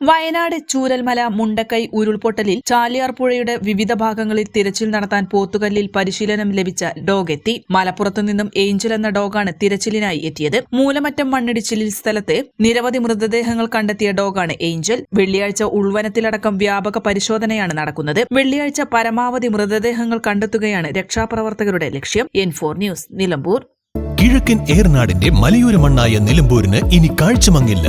Wayanad Chooralmala Mundakkai ഉരുൾപൊട്ടലിൽ ചാലിയാർ പുഴയുടെ വിവിധ ഭാഗങ്ങളിൽ തിരച്ചിൽ നടത്താൻ പോത്തുകല്ലിൽ പരിശീലനം ലഭിച്ച ഡോഗ് എത്തി മലപ്പുറത്തു നിന്നും ഏഞ്ചൽ എന്ന ഡോഗാണ് തിരച്ചിലിനായി എത്തിയത്. മൂലമറ്റം മണ്ണിടിച്ചിലിൽ സ്ഥലത്ത് നിരവധി മൃതദേഹങ്ങൾ കണ്ടെത്തിയ ഡോഗാണ് ഏഞ്ചൽ. വെള്ളിയാഴ്ച ഉൾവനത്തിലടക്കം വ്യാപക പരിശോധനയാണ് നടക്കുന്നത്. വെള്ളിയാഴ്ച പരമാവധി മൃതദേഹങ്ങൾ കണ്ടെത്തുകയാണ് രക്ഷാപ്രവർത്തകരുടെ ലക്ഷ്യം. N four news Nilambur. കിഴക്കൻ ഏർനാടിന്റെ മലയോര മണ്ണായ നിലമ്പൂരിന് ഇനി കാഴ്ചമങ്ങില്ല.